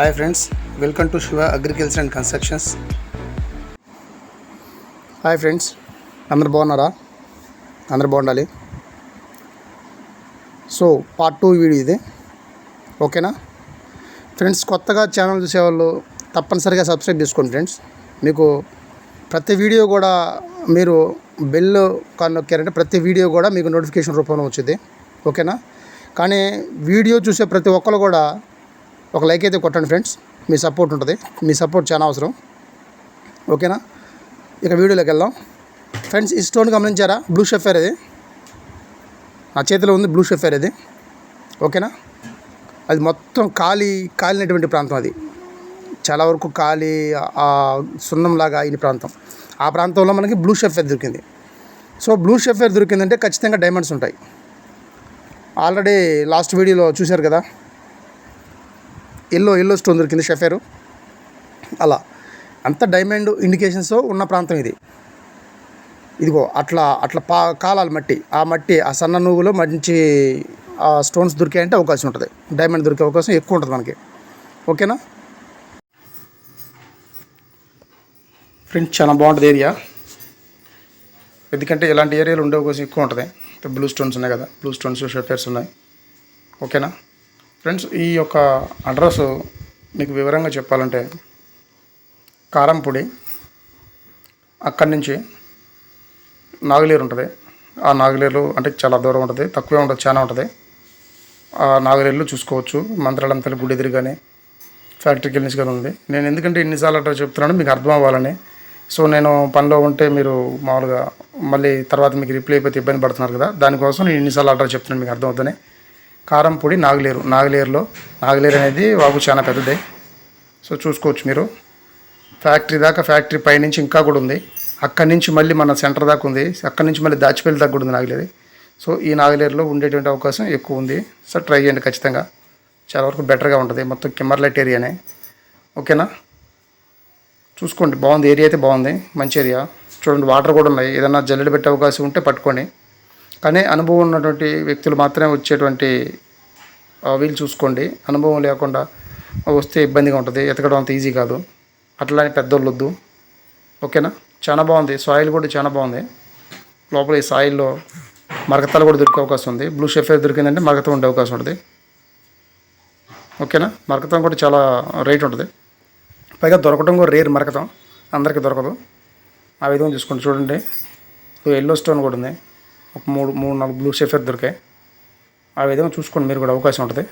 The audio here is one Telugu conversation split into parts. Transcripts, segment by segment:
Hi friends welcome to Shiva agriculture and constructions hi friends అందరు బాగున్నారా? అందరు బాగుండాలి. సో పార్ట్ టూ వీడియో ఇది. ఓకేనా ఫ్రెండ్స్ కొత్తగా ఛానల్ చూసేవాళ్ళు తప్పనిసరిగా సబ్స్క్రైబ్ చేసుకోండి ఫ్రెండ్స్ మీకు ప్రతి వీడియో కూడా మీరు బెల్ కానొక్కారంటే ప్రతి వీడియో కూడా మీకు నోటిఫికేషన్ రూపంలో వచ్చింది. ఓకేనా కానీ వీడియో చూసే ప్రతి ఒక్కరు కూడా ఒక లైక్ అయితే కొట్టండి ఫ్రెండ్స్. మీ సపోర్ట్ ఉంటుంది. మీ సపోర్ట్ చాలా అవసరం. ఓకేనా? ఇక వీడియోలోకి వెళ్దాం. ఫ్రెండ్స్ ఈ స్టోన్ గమనించారా? బ్లూ షెఫేర్ ఇది నా చేతిలో ఉంది బ్లూ షెఫేర్ ఇది ఓకేనా? అది మొత్తం ఖాళీ కాలినటువంటి ప్రాంతం అది. చాలా వరకు ఖాళీ సున్నంలాగా అయిన ప్రాంతం. ఆ ప్రాంతంలో మనకి బ్లూ షెఫేర్ దొరికింది. సో బ్లూ షెఫేర్ దొరికిందంటే ఖచ్చితంగా డైమండ్స్ ఉంటాయి. ఆల్రెడీ లాస్ట్ వీడియోలో చూశారు కదా? ఎల్లో ఎల్లో స్టోన్ దొరికింది షఫేరు. అలా. అంత డైమండ్ ఇండికేషన్స్ ఉన్న ప్రాంతం ఇది. ఇదిగో అట్లా అట్లా పా కాలాలు మట్టి ఆ మట్టి ఆ సన్న నువ్వులో మంచి ఆ స్టోన్స్ దొరికాయంటే అవకాశం ఉంటుంది. డైమండ్ దొరికే అవకాశం ఎక్కువ ఉంటుంది మనకి. ఓకేనా? ఫ్రెండ్స్ చాలా బాగుంటుంది ఏరియా ఎందుకంటే ఇలాంటి ఏరియాలు ఉండే అవకాశం ఎక్కువ ఉంటుంది. బ్లూ స్టోన్స్ ఉన్నాయి కదా. బ్లూ స్టోన్స్ షెఫేర్స్ ఉన్నాయి. ఓకేనా? ఫ్రెండ్స్ ఈ యొక్క అడ్రస్ మీకు వివరంగా చెప్పాలంటే కారంపొడి అక్కడి నుంచి నాగలేరు ఉంటుంది. ఆ నాగలేరు అంటే చాలా దూరం ఉంటుంది తక్కువే ఉంటుంది చాలా ఉంటుంది. ఆ నాగలేరులో చూసుకోవచ్చు మంత్రాలంతల గుడి ఎదురుగానే ఫ్యాక్టరీకి వెళ్ళి కానీ ఉంది. నేను ఎందుకంటే ఇన్నిసార్లు అట్లా చెప్తున్నాను మీకు అర్థం అవ్వాలని. సో నేను పనిలో ఉంటే మీరు మామూలుగా మళ్ళీ తర్వాత మీకు రిప్లై అయిపోతే ఇబ్బంది పడుతున్నారు కదా దానికోసం నేను ఇన్నిసార్లు అడ్రస్ చెప్తున్నాను మీకు అర్థమవుతుంది కారంపొడి నాగలేరు. నాగలేరులో నాగలేరు అనేది వాగు చాలా పెద్దదే. సో చూసుకోవచ్చు మీరు. ఫ్యాక్టరీ దాకా ఫ్యాక్టరీ పైనుంచి ఇంకా కూడా ఉంది. అక్కడి నుంచి మళ్ళీ మన సెంటర్ దాకా ఉంది. అక్కడి నుంచి మళ్ళీ దాచిపల్లి దాకా కూడా ఉంది నాగలేరు. సో ఈ నాగలేరులో ఉండేటువంటి అవకాశం ఎక్కువ ఉంది. సో ట్రై చేయండి ఖచ్చితంగా. చాలా వరకు బెటర్గా ఉంటుంది. మొత్తం కిమ్మర్లైట్ ఏరియానే. ఓకేనా? చూసుకోండి. బాగుంది. ఏరియా అయితే బాగుంది. మంచి ఏరియా. చూడండి వాటర్ కూడా ఉన్నాయి. ఏదైనా జల్లెడ పెట్టే అవకాశం ఉంటే పట్టుకోండి. కానీ అనుభవం ఉన్నటువంటి వ్యక్తులు మాత్రమే వచ్చేటువంటి వీలు చూసుకోండి. అనుభవం లేకుండా వస్తే ఇబ్బందిగా ఉంటుంది. ఎతకడం అంత ఈజీ కాదు. అట్లానే పెద్దోళ్ళు వద్దు. ఓకేనా? చాలా బాగుంది. సాయిల్ కూడా చాలా బాగుంది. లోపల ఈ సాయిల్లో మరకతాలు కూడా దొరికే అవకాశం ఉంది. బ్లూ షెఫేర్ దొరికిందంటే మరకతం ఉండే అవకాశం ఉంటుంది. ఓకేనా? మరకతం కూడా చాలా రేట్ ఉంటుంది. పైగా దొరకడం కూడా రేర్ మరకతం. అందరికీ దొరకదు. ఆ విధంగా చూసుకోండి. చూడండి. ఎల్లో స్టోన్ కూడా ఉంది. ఒక మూడు మూడు నాలుగు బ్లూ షెఫర్ దొరికాయి. ఆ విధంగా చూసుకోండి మీరు కూడా అవకాశం ఉంటుంది.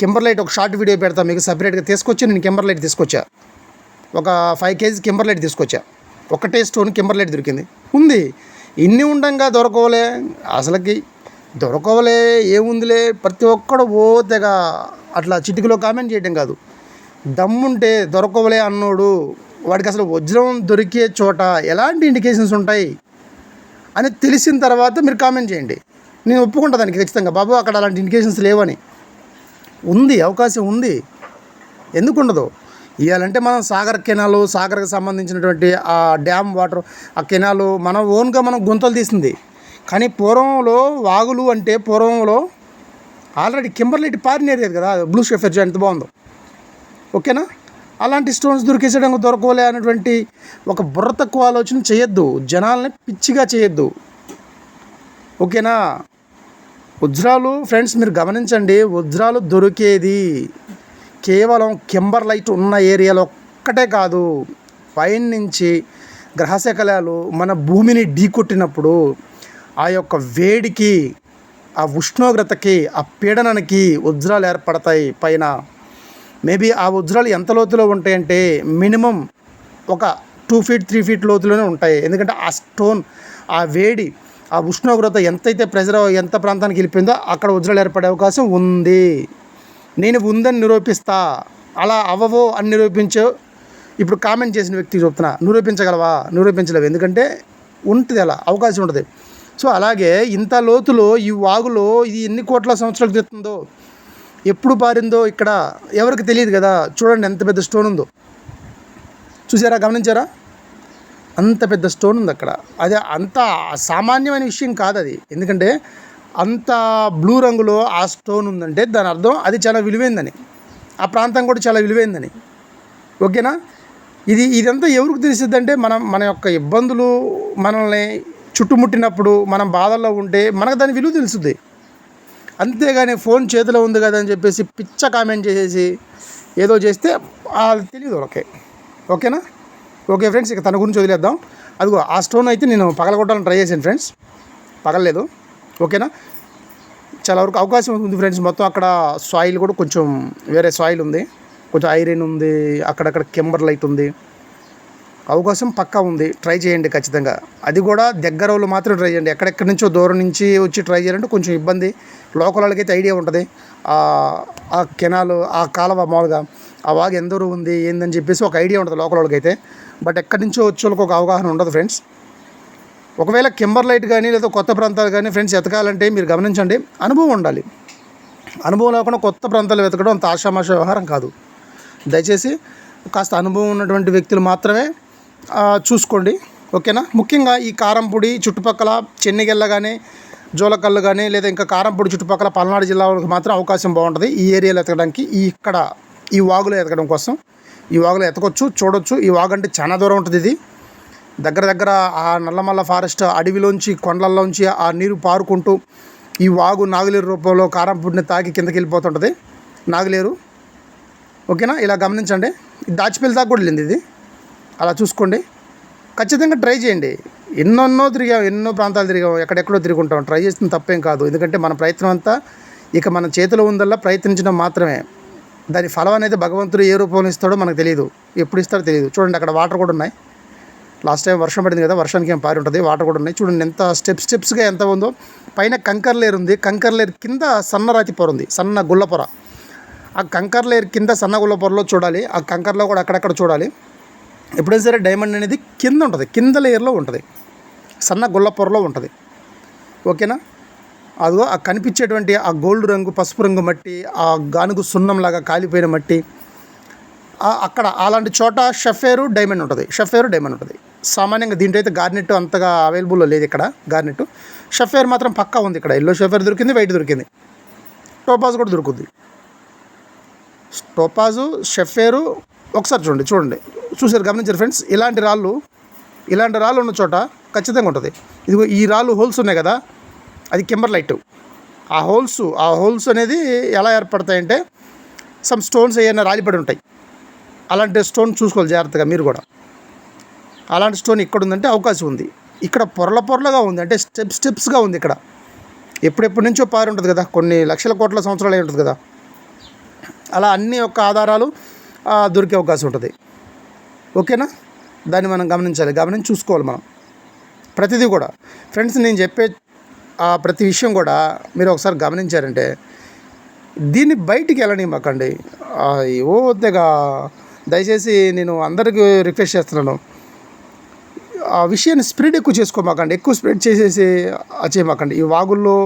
కింబర్లైట్ ఒక షార్ట్ వీడియో పెడతా మీకు సపరేట్గా తీసుకొచ్చి నేను కింబర్లైట్ తీసుకొచ్చా. ఒక ఫైవ్ కేజీ కింబర్లైట్ తీసుకొచ్చా. ఒకటే స్టోన్ కింబర్లైట్ దొరికింది. ఉంది. ఇన్ని ఉండంగా దొరకవలే అసలుకి దొరకవలే ఏముందిలే ప్రతి ఒక్కడు ఓ తెగ అట్లా చిటికలో కామెంట్ చేయడం కాదు. దమ్ముంటే దొరకవలే అన్నోడు వాడికి అసలు వజ్రం దొరికే చోట ఎలాంటి ఇండికేషన్స్ ఉంటాయి అని తెలిసిన తర్వాత మీరు కామెంట్ చేయండి. నేను ఒప్పుకుంటా దానికి ఖచ్చితంగా. బాబు అక్కడ అలాంటి ఇండికేషన్స్ లేవని. ఉంది అవకాశం ఉంది. ఎందుకు ఉండదు? ఇవ్వాలంటే మనం సాగర్ కెనాలు సాగర్కి సంబంధించినటువంటి ఆ డ్యామ్ వాటర్ ఆ కెనాలు మనం ఓన్గా మనం గుంతలు తీసింది. కానీ పూర్వంలో వాగులు అంటే పూర్వంలో ఆల్రెడీ కింబర్లైట్ పారిన ఏరియా కదా బ్లూ షెఫెర్జ్ ఎంత బాగుందో. ఓకేనా? అలాంటి స్టోన్స్ దొరికేసడం దొరకలే అనేటువంటి ఒక బుర్ర తక్కువ ఆలోచన చేయొద్దు. జనాల్ని పిచ్చిగా చేయొద్దు. ఓకేనా? వజ్రాలు ఫ్రెండ్స్ మీరు గమనించండి. వజ్రాలు దొరికేది కేవలం కెంబర్ లైట్ ఉన్న ఏరియాలో ఒక్కటే కాదు. పైన నుంచి గ్రహశకలాలు మన భూమిని ఢీకొట్టినప్పుడు ఆ యొక్క వేడికి ఆ ఉష్ణోగ్రతకి ఆ పీడనానికి వజ్రాలు ఏర్పడతాయి. పైన మేబీ ఆ వజ్రాలు ఎంత లోతులో ఉంటాయంటే మినిమం ఒక టూ ఫీట్ త్రీ ఫీట్ లోతులోనే ఉంటాయి. ఎందుకంటే ఆ స్టోన్ ఆ వేడి ఆ ఉష్ణోగ్రత ఎంతైతే ప్రెజర్ ఎంత ప్రాంతానికి వెళ్ళిపోయిందో అక్కడ వజ్రాలు ఏర్పడే అవకాశం ఉంది. నేను ఉందని నిరూపిస్తా. అలా అవ్వవో అని నిరూపించో. ఇప్పుడు కామెంట్ చేసిన వ్యక్తికి చెప్తున్నా నిరూపించగలవా? నిరూపించలేవు. ఎందుకంటే ఉంటుంది అలా అవకాశం ఉంటుంది. సో అలాగే ఇంత లోతులో ఈ వాగులో ఇది ఎన్ని కోట్ల సంవత్సరాలు తెస్తుందో ఎప్పుడు పారిందో ఇక్కడ ఎవరికి తెలియదు కదా. చూడండి ఎంత పెద్ద స్టోన్ ఉందో. చూసారా గమనించారా? అంత పెద్ద స్టోన్ ఉంది అక్కడ. అది అంత సామాన్యమైన విషయం కాదు అది ఎందుకంటే అంత బ్లూ రంగులో ఆ స్టోన్ ఉందంటే దాని అర్థం అది చాలా విలువైందని. ఆ ప్రాంతం కూడా చాలా విలువైందని. ఓకేనా? ఇది ఇదంతా ఎవరికి తెలిసిద్ది అంటే మనం మన యొక్క ఇబ్బందులు మనల్ని చుట్టుముట్టినప్పుడు మనం బాధల్లో ఉంటే మనకు దాని విలువ తెలుస్తుంది అంతేగాని ఫోన్ చేతిలో ఉంది కదా అని చెప్పేసి పిచ్చ కామెంట్ చేసేసి ఏదో చేస్తే అది తెలియదు ఓకే ఓకేనా? ఓకే ఫ్రెండ్స్ ఇక తన గురించి వదిలేద్దాం. అదిగో ఆ స్టోన్ అయితే నేను పగలగొట్టాలని ట్రై చేశాను ఫ్రెండ్స్ పగలలేదు. ఓకేనా? చాలా వరకు అవకాశం ఉంది ఫ్రెండ్స్ మొత్తం అక్కడ సాయిల్ కూడా కొంచెం వేరే సాయిల్ ఉంది. కొంచెం ఐరన్ ఉంది. అక్కడక్కడ కెంబర్ లైట్ ఉంది. అవకాశం పక్కా ఉంది. ట్రై చేయండి ఖచ్చితంగా. అది కూడా దగ్గర వాళ్ళు మాత్రం ట్రై చేయండి. ఎక్కడెక్కడి నుంచో దూరం నుంచి వచ్చి ట్రై చేయాలంటే కొంచెం ఇబ్బంది. లోకల్ వాళ్ళకైతే ఐడియా ఉంటుంది. ఆ- కెనాలు కెనాల్ ఆ కాలువ మామూలుగా ఆ వాగు ఎందరూ ఉంది ఏందని చెప్పేసి ఒక ఐడియా ఉంటుంది లోకల్ వాళ్ళకైతే బట్ ఎక్కడి నుంచో వచ్చే వాళ్ళకి ఒక అవగాహన ఉండదు ఫ్రెండ్స్. ఒకవేళ కింబర్ లైట్ కానీ లేదా కొత్త ప్రాంతాలు కానీ ఫ్రెండ్స్ ఎతకాలంటే మీరు గమనించండి అనుభవం ఉండాలి. అనుభవం లేకుండా కొత్త ప్రాంతాలు వెతకడం అంత ఆషామాష వ్యవహారం కాదు. దయచేసి కాస్త అనుభవం ఉన్నటువంటి వ్యక్తులు మాత్రమే చూసుకోండి. ఓకేనా? ముఖ్యంగా ఈ కారంపొడి చుట్టుపక్కల చెన్నెగెల్ల కానీ జోలకల్లు కానీ లేదా ఇంకా కారంపూడి చుట్టుపక్కల పల్నాడు జిల్లాలకు మాత్రం అవకాశం బాగుంటుంది. ఈ ఏరియాలో ఎతకడానికి ఈ ఇక్కడ ఈ వాగులో ఎతకడం కోసం. ఈ వాగులో ఎతకొచ్చు చూడొచ్చు. ఈ వాగు అంటే చాలా దూరం ఉంటుంది ఇది. దగ్గర దగ్గర ఆ నల్లమల్ల ఫారెస్ట్ అడవిలోంచి కొండల్లోంచి ఆ నీరు పారుకుంటూ ఈ వాగు నాగులేరు రూపంలో కారంపూడిని తాకి కిందకి వెళ్ళిపోతుంటుంది. నాగులేరు. ఓకేనా? ఇలా గమనించండి. ఇది దాచిపల్లి దాకా కూడా వెళ్ళింది ఇది. అలా చూసుకోండి. ఖచ్చితంగా ట్రై చేయండి. ఎన్నెన్నో తిరిగాం ఎన్నో ప్రాంతాలు తిరిగాం ఎక్కడెక్కడో తిరుగుంటాం. ట్రై చేసిన తప్పేం కాదు. ఎందుకంటే మన ప్రయత్నం అంతా ఇక మన చేతిలో ఉందల్లా ప్రయత్నించడం మాత్రమే. దాని ఫలం అనేది భగవంతుడు ఏ రూపంలో ఇస్తాడో మనకు తెలియదు ఎప్పుడు ఇస్తాడో తెలియదు చూడండి అక్కడ వాటర్ కూడా ఉన్నాయి. లాస్ట్ టైం వర్షం పడింది కదా వర్షానికి ఏం పారి ఉంటుంది? వాటర్ కూడా ఉన్నాయి. చూడండి ఎంత స్టెప్ స్టెప్స్గా ఎంత ఉందో. పైన కంకర్ లేరు ఉంది. కంకర్ లేరు కింద సన్న రాతి పొర ఉంది. సన్న గుల్ల పొర. ఆ కంకర్ లేరు కింద సన్న గుల్ల పొరలో చూడాలి. ఆ కంకర్లో కూడా అక్కడక్కడ చూడాలి. ఎప్పుడైనా సరే డైమండ్ అనేది కింద ఉంటుంది. కింద లేయర్లో ఉంటుంది. సన్న గొల్లపొరలో ఉంటుంది. ఓకేనా? అదిగో ఆ కనిపించేటువంటి ఆ గోల్డ్ రంగు పసుపు రంగు మట్టి ఆ గానుగు సున్నంలాగా కాలిపోయిన మట్టి అక్కడ అలాంటి చోట షఫేరు డైమండ్ ఉంటుంది. షఫేరు డైమండ్ ఉంటుంది. సామాన్యంగా దీంట్లో అయితే గార్నెట్ అంతగా అవైలబుల్లో లేదు ఇక్కడ గార్నెట్. షఫేర్ మాత్రం పక్కా ఉంది ఇక్కడ. ఎల్లో షఫేర్ దొరికింది వైట్ దొరికింది. టోపాజ్ కూడా దొరుకుద్ది. టోపాజు షఫేరు ఒకసారి చూడండి చూడండి. చూసారు గమనించారు ఫ్రెండ్స్ ఇలాంటి రాళ్ళు ఇలాంటి రాళ్ళు ఉన్న చోట ఖచ్చితంగా ఉంటుంది. ఇదిగో ఈ రాళ్ళు హోల్స్ ఉన్నాయి కదా అది కింబర్ లైట్. ఆ హోల్స్ ఆ హోల్స్ అనేది ఎలా ఏర్పడతాయంటే సమ్ స్టోన్స్ ఏమైనా రాలిపడి ఉంటాయి. అలాంటి స్టోన్ చూసుకోవాలి జాగ్రత్తగా మీరు కూడా. అలాంటి స్టోన్ ఇక్కడ ఉందంటే అవకాశం ఉంది. ఇక్కడ పొరల పొరలుగా ఉంది అంటే స్టెప్ స్టెప్స్గా ఉంది ఇక్కడ. ఎప్పుడెప్పటి నుంచో పారి ఉంటుంది కదా కొన్ని లక్షల కోట్ల సంవత్సరాలు అయి ఉంటుంది కదా. అలా అన్ని యొక్క ఆధారాలు దొరికే అవకాశం ఉంటుంది. ఓకేనా? దాన్ని మనం గమనించాలి. గమనించి చూసుకోవాలి మనం. ప్రతిదీ కూడా. ఫ్రెండ్స్ నేను చెప్పే ఆ ప్రతి విషయం కూడా మీరు ఒకసారి గమనించారంటే దీన్ని బయటికి వెళ్ళనివ్వకండి. ఓ వద్దగా దయచేసి నేను అందరికీ రిక్వెస్ట్ చేస్తున్నాను. ఆ విషయాన్ని స్ప్రెడ్ ఎక్కువ చేసుకోమాకండి. ఎక్కువ స్ప్రెడ్ చేసేసి ఆ చేయమాకండి ఈ వాగుల్లో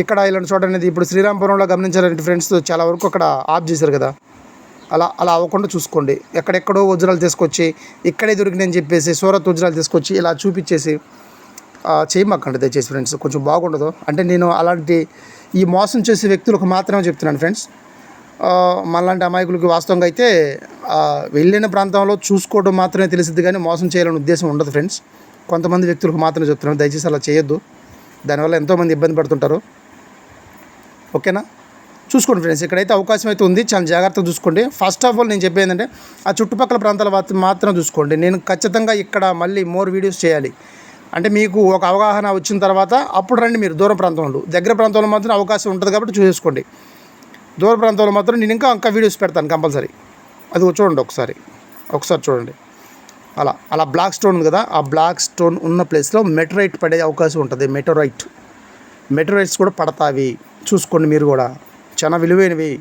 ఇక్కడ ఇలాంటి చోట అనేది ఇప్పుడు శ్రీరాంపురంలో గమనించారంటే ఫ్రెండ్స్ చాలా వరకు అక్కడ ఆఫ్ చేశారు కదా. అలా అలా అవ్వకుండా చూసుకోండి. ఎక్కడెక్కడో వజ్రాలు తీసుకొచ్చి ఇక్కడే దొరికినాయని చెప్పేసి సూరత్ వజ్రాలు తీసుకొచ్చి ఇలా చూపించేసి చేయమాకండి దయచేసి ఫ్రెండ్స్ కొంచెం బాగుండదు. అంటే నేను అలాంటి ఈ మోసం చేసే వ్యక్తులకు మాత్రమే చెప్తున్నాను ఫ్రెండ్స్ మళ్ళాంటి అమాయకులకి వాస్తవంగా అయితే వెళ్ళిన ప్రాంతంలో చూసుకోవడం మాత్రమే తెలిసింది కానీ మోసం చేయాలనే ఉద్దేశం ఉండదు ఫ్రెండ్స్ కొంతమంది వ్యక్తులకు మాత్రమే చెప్తున్నాను. దయచేసి అలా చేయొద్దు. దానివల్ల ఎంతోమంది ఇబ్బంది పడుతుంటారు. ఓకేనా? చూసుకోండి ఫ్రెండ్స్ ఇక్కడైతే అవకాశం అయితే ఉంది. చాలా జాగ్రత్తగా చూసుకోండి. ఫస్ట్ ఆఫ్ ఆల్ నేను చెప్పేది ఏంటంటే ఆ చుట్టుపక్కల ప్రాంతాల మాత్రం చూసుకోండి. నేను ఖచ్చితంగా ఇక్కడ మళ్ళీ మోర్ వీడియోస్ చేయాలి. అంటే మీకు ఒక అవగాహన వచ్చిన తర్వాత అప్పుడు రండి మీరు. దూర ప్రాంతంలో దగ్గర ప్రాంతంలో మాత్రం అవకాశం ఉంటుంది కాబట్టి చూసేసుకోండి దూర ప్రాంతంలో మాత్రం నేను ఇంకా ఇంకా వీడియోస్ పెడతాను కంపల్సరీ అది చూడండి ఒకసారి. ఒకసారి చూడండి. అలా అలా బ్లాక్ స్టోన్ ఉంది కదా ఆ బ్లాక్ స్టోన్ ఉన్న ప్లేస్లో మెటరైట్ పడే అవకాశం ఉంటుంది. మెటరైట్ మెటరైట్స్ కూడా పడతావి చూసుకోండి మీరు కూడా. చాలా విలువైనవి.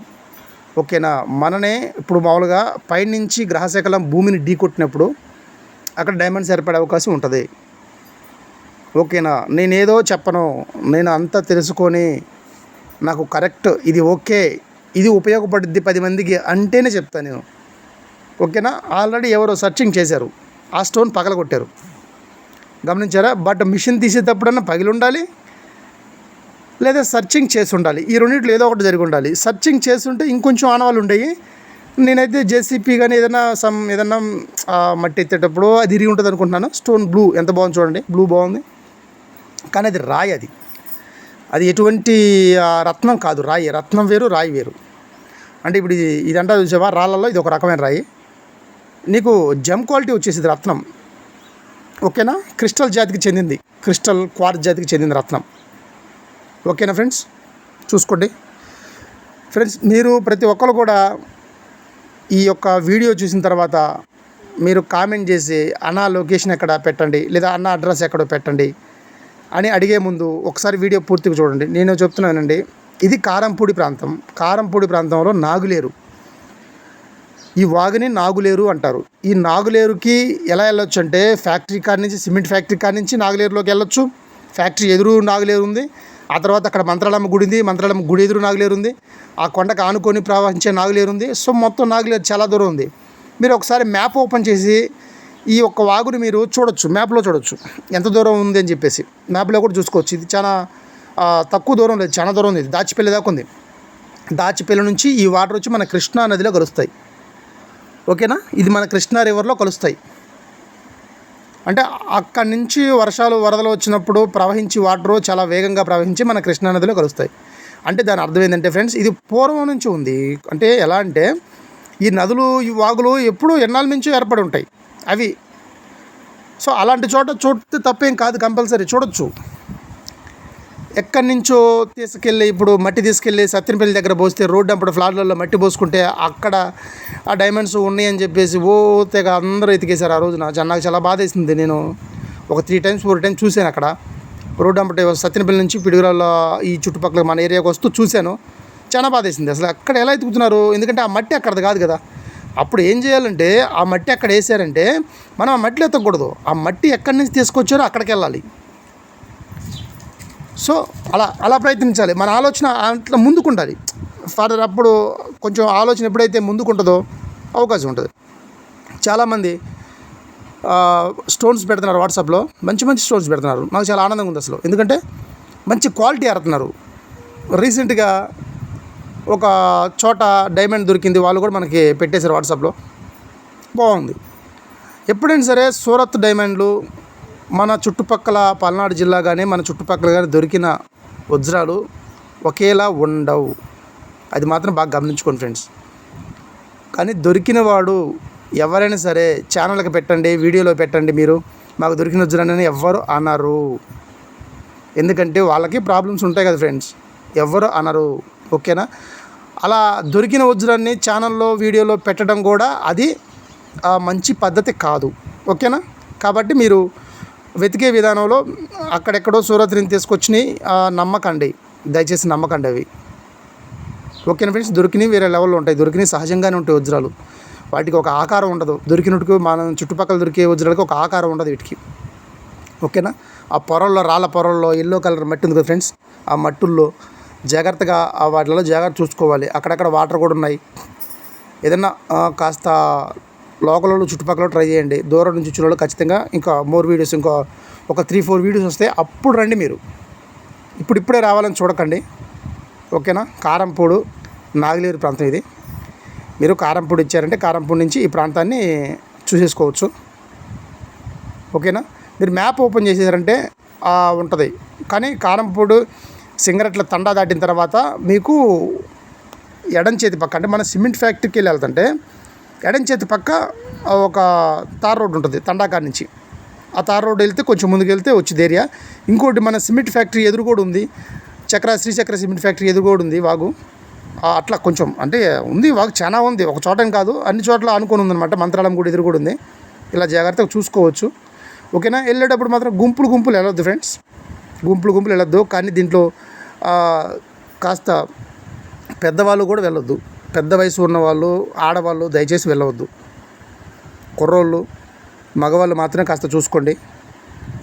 ఓకేనా? మననే ఇప్పుడు మామూలుగా పైనుంచి గ్రహశకలం భూమిని ఢీకొట్టినప్పుడు అక్కడ డైమండ్స్ ఏర్పడే అవకాశం ఉంటుంది. ఓకేనా? నేనేదో చెప్పను. నేను అంతా తెలుసుకొని నాకు కరెక్ట్ ఇది ఓకే. ఇది ఉపయోగపడుద్ది పది మందికి అంటేనే చెప్తాను నేను. ఓకేనా? ఆల్రెడీ ఎవరో సర్చింగ్ చేశారు. ఆ స్టోన్ పగలగొట్టారు. గమనించారా? బట్ మిషన్ తీసేటప్పుడన్నా పగిలి ఉండాలి లేదా సర్చింగ్ చేసి ఉండాలి. ఈ రెండింటిలో ఏదో ఒకటి జరిగి ఉండాలి. సర్చింగ్ చేసి ఉంటే ఇంకొంచెం ఆనవాళ్ళు ఉండేవి నేనైతే జేసీపీ కానీ ఏదైనా సమ్ ఏదైనా మట్టి ఎత్తేటప్పుడు అది ఇరిగి ఉంటుంది అనుకుంటున్నాను. స్టోన్ బ్లూ ఎంత బాగుంది చూడండి. బ్లూ బాగుంది. కానీ అది రాయి అది. అది ఎటువంటి రత్నం కాదు. రాయి. రత్నం వేరు రాయి వేరు. అంటే ఇప్పుడు ఇది ఇదంతా చూసావా? రాళ్ళల్లో ఇది ఒక రకమైన రాయి. నీకు జమ్ క్వాలిటీ వచ్చేసింది రత్నం. ఓకేనా? క్రిస్టల్ జాతికి చెందింది. క్రిస్టల్ క్వార్ జాతికి చెందింది రత్నం. ఓకేనా ఫ్రెండ్స్? చూసుకోండి. ఫ్రెండ్స్ మీరు ప్రతి ఒక్కరు కూడా ఈ యొక్క వీడియో చూసిన తర్వాత మీరు కామెంట్ చేసి అన్న లొకేషన్ ఎక్కడ పెట్టండి? లేదా అన్న అడ్రస్ ఎక్కడో పెట్టండి? అని అడిగే ముందు ఒకసారి వీడియో పూర్తిగా చూడండి. నేను చెప్తున్నానండి ఇది కారంపూడి ప్రాంతం. కారంపూడి ప్రాంతంలో నాగులేరు. ఈ వాగుని నాగులేరు అంటారు. ఈ నాగులేరుకి ఎలా వెళ్ళొచ్చు అంటే ఫ్యాక్టరీ కాడ నుంచి సిమెంట్ ఫ్యాక్టరీ కాడ నుంచి నాగులేరులోకి వెళ్ళొచ్చు. ఫ్యాక్టరీ ఎదురు నాగులేరు ఉంది. ఆ తర్వాత అక్కడ మంత్రాలమ్మ గుడి ఉంది మంత్రాలమ్మ గుడి ఎదురు నాగులేరు ఉంది ఆ కొండకు ఆనుకొని ప్రవహించే నాగులేరు ఉంది. సో మొత్తం నాగులేరు చాలా దూరం ఉంది. మీరు ఒకసారి మ్యాప్ ఓపెన్ చేసి ఈ ఒక్క వాగుని మీరు చూడొచ్చు మ్యాప్లో చూడొచ్చు. ఎంత దూరం ఉంది అని చెప్పేసి. మ్యాప్లో కూడా చూసుకోవచ్చు. ఇది చాలా తక్కువ దూరం లేదు చాలా దూరం ఉంది. ఇది దాచిపల్లి దాకా ఉంది. దాచిపల్లి నుంచి ఈ వాటర్ వచ్చి మన కృష్ణా నదిలో కలుస్తాయి. ఓకేనా? ఇది మన కృష్ణా రివర్లో కలుస్తాయి. అంటే అక్కడి నుంచి వర్షాలు వరదలు వచ్చినప్పుడు ప్రవహించి వాటర్ చాలా వేగంగా ప్రవహించి మన కృష్ణానదిలో కలుస్తాయి. అంటే దాని అర్థం ఏంటంటే ఫ్రెండ్స్ ఇది పూర్వం నుంచి ఉంది. అంటే ఎలా అంటే ఈ నదులు ఈ వాగులు ఎప్పుడూ ఎన్నాళ్ళ నుంచో ఏర్పడి ఉంటాయి. అవి. సో అలాంటి చోట చూస్తే తప్పేం కాదు కంపల్సరీ చూడొచ్చు. ఎక్కడి నుంచో తీసుకెళ్ళి ఇప్పుడు మట్టి తీసుకెళ్ళి సత్యనపల్లి దగ్గర పోస్తే రోడ్డు అప్పుడు ఫ్లాట్లలో మట్టి పోసుకుంటే అక్కడ ఆ డైమండ్స్ ఉన్నాయని చెప్పేసి ఓ తెగ అందరూ ఎతికేశారు ఆ రోజున నాకు చాలా బాధ వేసింది నేను ఒక త్రీ టైమ్స్ ఫోర్ టైమ్స్ చూశాను అక్కడ. రోడ్డు అంపటి సత్యనపల్లి నుంచి పిడుగురాల ఈ చుట్టుపక్కల మన ఏరియాకి వస్తూ చూశాను. చాలా బాధ వేసింది అసలు అక్కడ ఎలా ఎత్తుకుతున్నారు ఎందుకంటే ఆ మట్టి అక్కడది కాదు కదా. అప్పుడు ఏం చేయాలంటే ఆ మట్టి అక్కడ వేసారంటే మనం ఆ మట్టిలో ఎత్తకూడదు. ఆ మట్టి ఎక్కడి నుంచి తీసుకొచ్చారో అక్కడికి వెళ్ళాలి. సో అలా అలా ప్రయత్నించాలి. మన ఆలోచన అట్లా ముందుకుండాలి. ఫర్దర్ అప్పుడు కొంచెం ఆలోచన ఎప్పుడైతే ముందుకుంటుందో అవకాశం ఉంటుంది. చాలామంది స్టోన్స్ పెడుతున్నారు వాట్సాప్లో. మంచి మంచి స్టోన్స్ పెడుతున్నారు. నాకు చాలా ఆనందంగా ఉంది అసలు. ఎందుకంటే మంచి క్వాలిటీ ఆడుతున్నారు. రీసెంట్గా ఒక చోట డైమండ్ దొరికింది. వాళ్ళు కూడా మనకి పెట్టేశారు వాట్సాప్లో. బాగుంది. ఎప్పుడైనా సరే సూరత్ డైమండ్లు మన చుట్టుపక్కల పల్నాడు జిల్లా కానీ మన చుట్టుపక్కల కానీ దొరికిన వజ్రాలు ఒకేలా ఉండవు. అది మాత్రం బాగా గమనించుకోండి ఫ్రెండ్స్. కానీ దొరికిన వాడు ఎవరైనా సరే ఛానల్కి పెట్టండి వీడియోలో పెట్టండి మీరు. మాకు దొరికిన వజ్రాన్ని ఎవ్వరు అనరు. ఎందుకంటే వాళ్ళకి ప్రాబ్లమ్స్ ఉంటాయి కదా ఫ్రెండ్స్. ఎవ్వరు అనరు. ఓకేనా? అలా దొరికిన వజ్రాన్ని ఛానల్లో వీడియోలో పెట్టడం కూడా అది మంచి పద్ధతి కాదు. ఓకేనా? కాబట్టి మీరు వెతికే విధానంలో అక్కడెక్కడో సూరత్ నుంచి తీసుకొచ్చినాయి నమ్మకండి. దయచేసి నమ్మకండి అవి. ఓకేనా ఫ్రెండ్స్? దొరికినవి వేరే లెవెల్లో ఉంటాయి. దొరికినవి సహజంగానే ఉంటాయి వజ్రాలు. వాటికి ఒక ఆకారం ఉండదు. దొరికినట్టుకు మన చుట్టుపక్కల దొరికే వజ్రాలకి ఒక ఆకారం ఉండదు వీటికి. ఓకేనా? ఆ పొరల్లో రాళ్ళ పొరల్లో ఎల్లో కలర్ మట్టి ఉంది కదా ఫ్రెండ్స్? ఆ మట్టుల్లో జాగ్రత్తగా ఆ వాటిలో జాగ్రత్త చూసుకోవాలి. అక్కడక్కడ వాటర్ కూడా ఉన్నాయి. ఏదన్నా కాస్త లోకల్ వాళ్ళు చుట్టుపక్కల ట్రై చేయండి. దూరం నుంచి వచ్చిన వాళ్ళు ఖచ్చితంగా ఇంకా మోర్ వీడియోస్ ఇంకా ఒక త్రీ ఫోర్ వీడియోస్ వస్తే అప్పుడు రండి మీరు. ఇప్పుడు ఇప్పుడే రావాలని చూడకండి. ఓకేనా? కారంపూడు నాగిలేరు ప్రాంతం ఇది. మీరు కారంపూడి ఇచ్చారంటే కారంపూడి నుంచి ఈ ప్రాంతాన్ని చూసేసుకోవచ్చు. ఓకేనా? మీరు మ్యాప్ ఓపెన్ చేసేసారంటే ఉంటుంది. కానీ కారంపూడు సింగరెట్ల తండా దాటిన తర్వాత మీకు ఎడం చేతి పక్క అంటే మన సిమెంట్ ఫ్యాక్టరీకి వెళ్ళి వెళ్తుంటే ఎడం చేతి పక్క ఒక తార్ రోడ్ ఉంటుంది తండాకాడ నుంచి. ఆ తార్ రోడ్ వెళ్తే కొంచెం ముందుకు వెళ్తే వచ్చింది ఏరియా. ఇంకోటి మన సిమెంట్ ఫ్యాక్టరీ ఎదురు కూడా ఉంది. చక్ర శ్రీచక్ర సిమెంట్ ఫ్యాక్టరీ ఎదురు కూడా ఉంది వాగు. అట్లా కొంచెం అంటే ఉంది వాగు చాలా ఉంది. ఒక చోట కాదు. అన్ని చోట్ల అనుకుని ఉందన్నమాట. మంత్రాలయం కూడా ఎదురు కూడా ఉంది. ఇలా జాగ్రత్తగా చూసుకోవచ్చు. ఓకేనా? వెళ్ళేటప్పుడు మాత్రం గుంపులు గుంపులు వెళ్ళొద్దు ఫ్రెండ్స్. గుంపులు గుంపులు వెళ్ళొద్దు. కానీ దీంట్లో కాస్త పెద్దవాళ్ళు కూడా వెళ్ళొద్దు. పెద్ద వయసు ఉన్నవాళ్ళు ఆడవాళ్ళు దయచేసి వెళ్ళవద్దు. కుర్రోళ్ళు మగవాళ్ళు మాత్రమే కాస్త చూసుకోండి.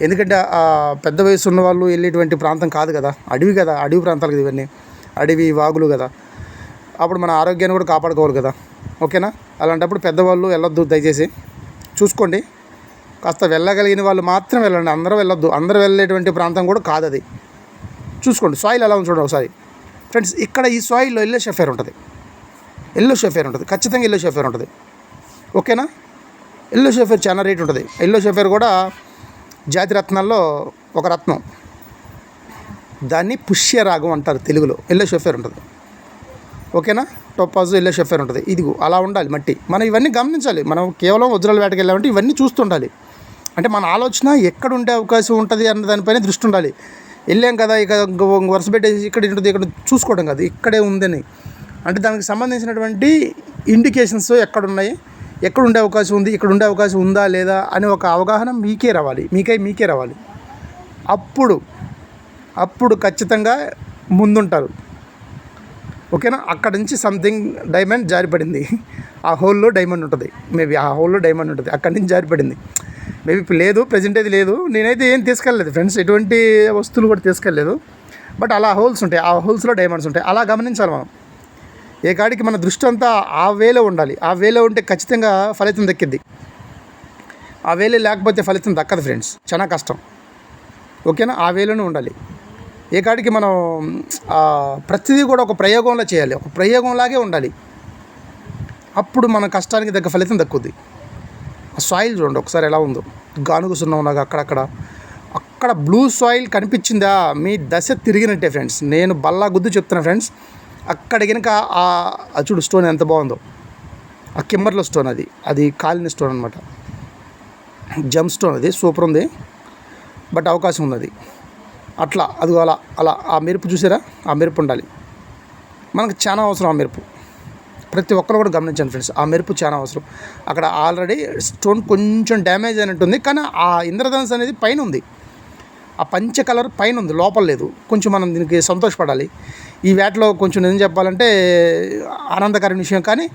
ఎందుకంటే ఆ పెద్ద వయసు ఉన్న వాళ్ళు వెళ్ళేటువంటి ప్రాంతం కాదు కదా. అడవి కదా అడవి ప్రాంతాలు కదా ఇవన్నీ. అడవి వాగులు కదా. అప్పుడు మన ఆరోగ్యాన్ని కూడా కాపాడుకోవాలి కదా. ఓకేనా? అలాంటప్పుడు పెద్దవాళ్ళు వెళ్ళొద్దు దయచేసి. చూసుకోండి. కాస్త వెళ్ళగలిగిన వాళ్ళు మాత్రం వెళ్ళండి. అందరూ వెళ్ళొద్దు. అందరూ వెళ్ళేటువంటి ప్రాంతం కూడా కాదు అది చూసుకోండి. సాయిల్ ఎలా ఉంది చూడండి ఒకసారి. ఫ్రెండ్స్ ఇక్కడ ఈ సాయిల్లో వెళ్ళే షెఫేర్ ఉంటుంది. ఎల్లో షెఫేర్ ఉంటుంది. ఖచ్చితంగా ఎల్లో షెఫేర్ ఉంటుంది. ఓకేనా? ఎల్లో షెఫేర్ చాలా రేట్ ఉంటుంది. ఎల్లో షెఫేర్ కూడా జాతి రత్నాల్లో ఒక రత్నం. దాన్ని పుష్య రాగం అంటారు తెలుగులో. ఎల్లో షెఫేర్ ఉంటుంది. ఓకేనా? టొప్పాజు ఎల్లో షెఫేర్ ఉంటుంది. ఇదిగో అలా ఉండాలి మట్టి. మనం ఇవన్నీ గమనించాలి. మనం కేవలం వజ్రాల వేటకి వెళ్ళామంటే ఇవన్నీ చూస్తుండాలి. అంటే మన ఆలోచన ఎక్కడ ఉండే అవకాశం ఉంటుంది అన్న దానిపైన దృష్టి ఉండాలి. వెళ్ళాం కదా ఇక వరుస పెట్టేసి ఇక్కడ ఉంటుంది ఇక్కడ చూసుకోవడం కాదు. ఇక్కడే ఉందని. అంటే దానికి సంబంధించినటువంటి ఇండికేషన్స్ ఎక్కడున్నాయి? ఎక్కడ ఉండే అవకాశం ఉంది? ఇక్కడ ఉండే అవకాశం ఉందా లేదా అని ఒక అవగాహన మీకే రావాలి. మీకై మీకే రావాలి. అప్పుడు అప్పుడు ఖచ్చితంగా ముందుంటారు. ఓకేనా? అక్కడ నుంచి సంథింగ్ డైమండ్ జారిపడింది. ఆ హోల్లో డైమండ్ ఉంటుంది. మేబీ ఆ హోల్లో డైమండ్ ఉంటుంది. అక్కడి నుంచి జారిపడింది. మేబీ లేదు ప్రజెంట్ అయితే లేదు. నేనైతే ఏం తీసుకెళ్ళలేదు ఫ్రెండ్స్ ఎటువంటి వస్తువులు కూడా తీసుకెళ్ళలేదు. బట్ అలా హోల్స్ ఉంటాయి. ఆ హోల్స్లో డైమండ్స్ ఉంటాయి. అలా గమనించాలి మనం. ఏ కాడికి మన దృష్టి అంతా ఆ వేలో ఉండాలి. ఆ వేలో ఉంటే ఖచ్చితంగా ఫలితం దక్కిద్ది. ఆ వేలే లేకపోతే ఫలితం దక్కదు ఫ్రెండ్స్. చాలా కష్టం. ఓకేనా? ఆ వేలోనే ఉండాలి. ఏ కాడికి మనం ప్రతిదీ కూడా ఒక ప్రయోగంలో చేయాలి. ఒక ప్రయోగంలాగే ఉండాలి. అప్పుడు మన కష్టానికి తగ్గ ఫలితం దక్కుద్ది. ఆ సాయిల్ చూడండి. ఒకసారి ఎలా ఉందో. గానుగు సున్నం నాకు అక్కడక్కడ. అక్కడ బ్లూ సాయిల్ కనిపించిందా? మీ దశ తిరిగినట్టే ఫ్రెండ్స్. నేను బల్లా గుద్దు చెప్తున్నా ఫ్రెండ్స్. అక్కడ కనుక ఆ చూడు స్టోన్ ఎంత బాగుందో. ఆ కిమ్మర్లో స్టోన్ అది. అది కాలిన స్టోన్ అనమాట జమ్ స్టోన్ అది సూపర్ ఉంది. బట్ అవకాశం ఉన్నది. అట్లా అది అలా అలా ఆ మెరుపు చూసారా? ఆ మెరుపు ఉండాలి. మనకు చాలా అవసరం ఆ మెరుపు. ప్రతి ఒక్కరు కూడా గమనించండి ఫ్రెండ్స్ ఆ మెరుపు చాలా అవసరం. అక్కడ ఆల్రెడీ స్టోన్ కొంచెం డ్యామేజ్ అయినట్టుంది కానీ ఆ ఇంద్రధనస్ అనేది పైన ఉంది. ఆ పంచ కలర్ పైన ఉంది లోపల లేదు. కొంచెం మనం దీనికి సంతోషపడాలి. ఈ వేటలో కొంచెం నిజం చెప్పాలంటే ఆనందకరమైన విషయం కానీ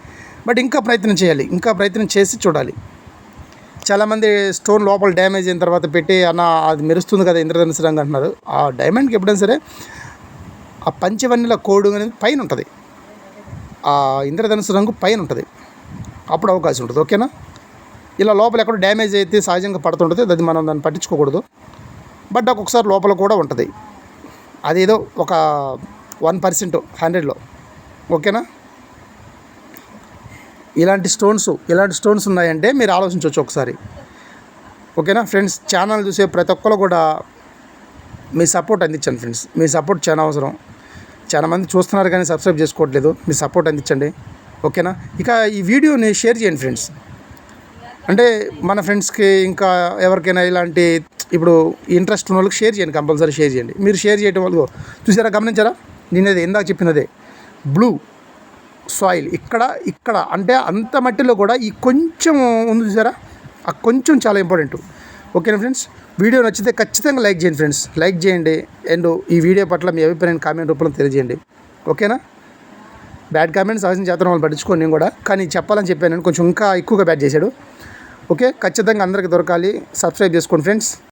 బట్ ఇంకా ప్రయత్నం చేయాలి. ఇంకా ప్రయత్నం చేసి చూడాలి. చాలామంది స్టోన్ లోపల డ్యామేజ్ అయిన తర్వాత పెట్టి అన్న అది మెరుస్తుంది కదా ఇంద్రధనుసు రంగు అంటున్నారు. ఆ డైమండ్కి ఎప్పుడైనా సరే ఆ పంచవన్నెల కోడు అనేది పైన ఉంటుంది. ఆ ఇంద్రధనుసు రంగు పైన ఉంటుంది. అప్పుడు అవకాశం ఉంటుంది. ఓకేనా? ఇలా లోపల ఎక్కడ డ్యామేజ్ అయితే సహజంగా పడుతుంటుంది. అది మనం దాన్ని పట్టించుకోకూడదు. బట్ ఒక్కొక్కసారి లోపల కూడా ఉంటుంది. అదేదో ఒక వన్ పర్సెంట్ హండ్రెడ్లో. ఓకేనా? ఇలాంటి స్టోన్స్ ఇలాంటి స్టోన్స్ ఉన్నాయంటే మీరు ఆలోచించవచ్చు ఒకసారి. ఓకేనా? ఫ్రెండ్స్ ఛానల్ చూసే ప్రతి ఒక్కరు కూడా మీ సపోర్ట్ అందించండి ఫ్రెండ్స్. మీ సపోర్ట్ చాలా అవసరం. చాలా మంది చూస్తున్నారు కానీ సబ్స్క్రైబ్ చేసుకోవట్లేదు. మీ సపోర్ట్ అందించండి. ఓకేనా? ఇక ఈ వీడియోని షేర్ చేయండి ఫ్రెండ్స్. అంటే మన ఫ్రెండ్స్కి ఇంకా ఎవరికైనా ఇలాంటి ఇప్పుడు ఇంట్రెస్ట్ ఉన్న వాళ్ళకి షేర్ చేయండి కంపల్సరీ షేర్ చేయండి. మీరు షేర్ చేయడం వాళ్ళు చూసారా గమనించారా? నేనేది ఇందాక చెప్పినదే. బ్లూ సాయిల్ ఇక్కడ ఇక్కడ అంటే అంత మట్టిలో కూడా ఈ కొంచెం ఉంది చూసారా? ఆ కొంచెం చాలా ఇంపార్టెంట్ ఓకేనా ఫ్రెండ్స్ వీడియో నచ్చితే ఖచ్చితంగా లైక్ చేయండి ఫ్రెండ్స్ లైక్ చేయండి. అండ్ ఈ వీడియో పట్ల మీ అభిప్రాయం కామెంట్ రూపంలో తెలియజేయండి. ఓకేనా బ్యాడ్ కామెంట్స్ సహజం చేతనం వాళ్ళు పట్టించుకోండి నేను కూడా. కానీ చెప్పాలని చెప్పాను కొంచెం ఇంకా ఎక్కువగా బ్యాడ్ చేశాడు. ఓకే ఖచ్చితంగా అందరికీ దొరకాలి. సబ్స్క్రైబ్ చేసుకోండి ఫ్రెండ్స్